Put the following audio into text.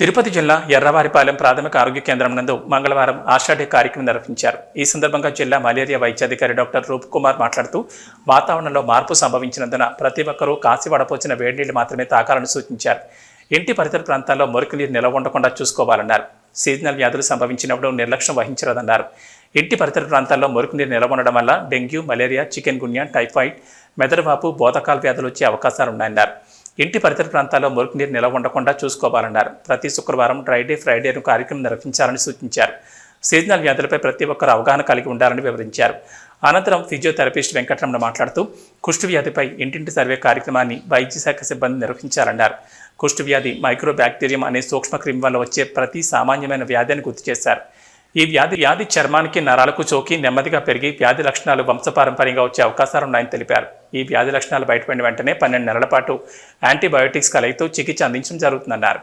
తిరుపతి జిల్లా ఎర్రవారిపాలెం ప్రాథమిక ఆరోగ్య కేంద్రం నందు మంగళవారం ఆషాఢ్య కార్యక్రమం నిర్వహించారు. ఈ సందర్భంగా జిల్లా మలేరియా వైద్యాధికారి డాక్టర్ రూప్ కుమార్ మాట్లాడుతూ వాతావరణంలో మార్పు సంభవించినందున ప్రతి ఒక్కరూ కాసి వడపోసిన వేడినీళ్ళు మాత్రమే తాకాలని సూచించారు. ఇంటి పరిసర ప్రాంతాల్లో మురికి నీరు నిల్వ ఉండకుండా చూసుకోవాలన్నారు. సీజనల్ వ్యాధులు సంభవించినప్పుడు నిర్లక్ష్యం వహించరాదన్నారు. ఇంటి పరిసర ప్రాంతాల్లో మురికి నీరు నిల్వ ఉండడం వల్ల dengue malaria chikungunya typhoid మెదడువాపు బోధకాల వ్యాధులు వచ్చే అవకాశాలున్నాయన్నారు. ఇంటి పరిసర ప్రాంతాల్లో మురికి నీరు నిల్వ ఉండకుండా చూసుకోవాలన్నారు. ప్రతి శుక్రవారం డ్రైడే ఫ్రైడేను కార్యక్రమం నిర్వహించాలని సూచించారు. సీజనల్ వ్యాధులపై ప్రతి ఒక్కరు అవగాహన కలిగి ఉండాలని వివరించారు. అనంతరం ఫిజియోథెరపిస్ట్ వెంకటరమణ మాట్లాడుతూ కుష్టు వ్యాధిపై ఇంటింటి సర్వే కార్యక్రమాన్ని వైద్య శాఖ సిబ్బంది నిర్వహించారన్నారు కుష్టు వ్యాధి మైక్రో బ్యాక్టీరియం అనే సూక్ష్మ క్రిమి వల్ల వచ్చే ప్రతి సామాన్యమైన వ్యాధి అని గుర్తు చేశారు. ఈ వ్యాధి వ్యాధి చర్మానికి నరాలకు చోకి నెమ్మదిగా పెరిగి వ్యాధి లక్షణాలు వంశపారంపర్యంగా వచ్చే అవకాశాలున్నాయని తెలిపారు. ఈ వ్యాధి లక్షణాలు బయటపడిన వెంటనే పన్నెండు నెలల పాటు యాంటీబయోటిక్స్ కలయితో చికిత్స అందించడం జరుగుతుందన్నారు.